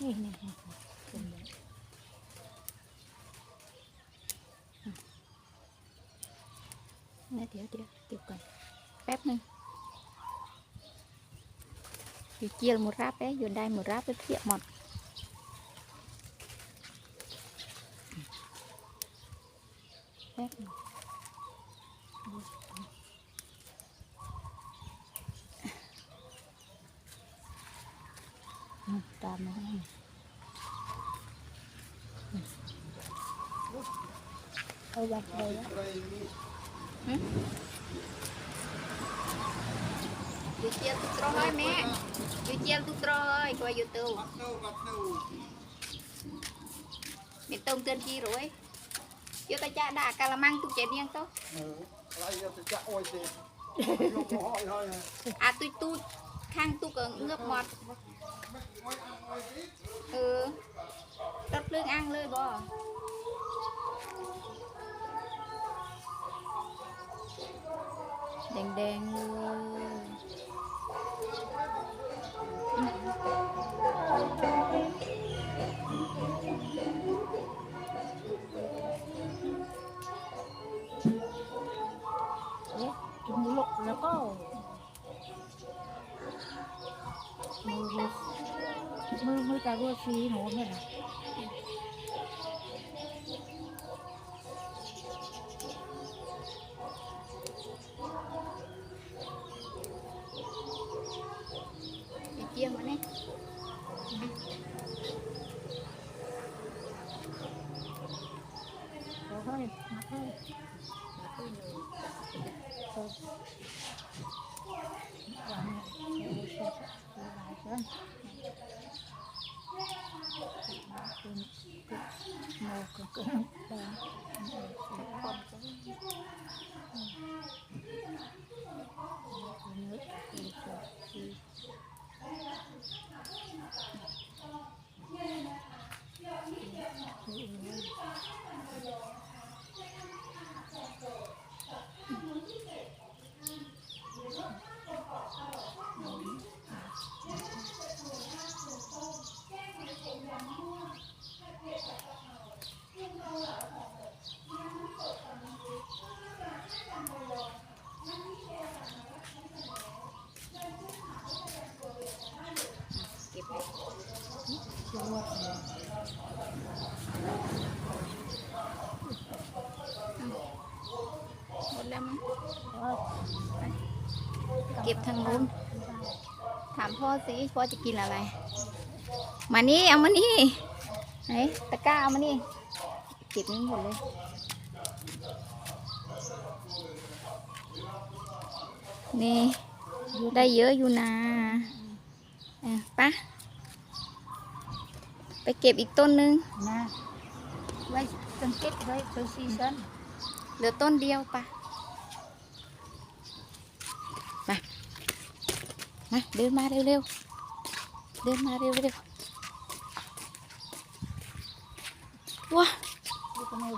นี่นี่นี่ตรงนี้นะเดี๋ยวเดี๋ยวเดี๋ยวก่อนแป๊บหนึงอยู่เจียลหมดรับเอ้ยอยู่ได้หมดรับ ามมาให้เอาแบบเลยนะอยู่เจียตุกตรอยแม่อยู่เจียตุกตรอยกว่าอยู่ตู้เป็นต้มเตือนจีรวยอยู่ตาจ่าด่ากะละมังตุกเจียงโตอะไรอยู่ตาจ่าโอ้ยสิอะตุยตุยข้างตุกเงือบหมด เออตัดเรื่องอ่างเลยบ่แดงๆเลย มือมือตาโรสีหนูเนี่ยนะเจียมมาเนี่ยโอ้ยมาเถอะมาเถอะหนู โมก็เกินแดงខំទៅนึกดูสดดีเก็บไว้ตัว หมดแล้วมั้งเออเก็บทางนู้น ถามพ่อสิ พ่อจะกินอะไร มานี่ เอามานี่ ไหน ตะกร้าเอามานี่ เก็บนี้หมดเลยนี่ ได้เยอะอยู่นะอะไปะ ไปเก็บอีกต้นนึงนะไว้สังเกตไว้เป็นซีซันเหลือต้นเดียวปะมามาเดินมาเร็วๆเดินมาเร็วๆว้าลูกน้อย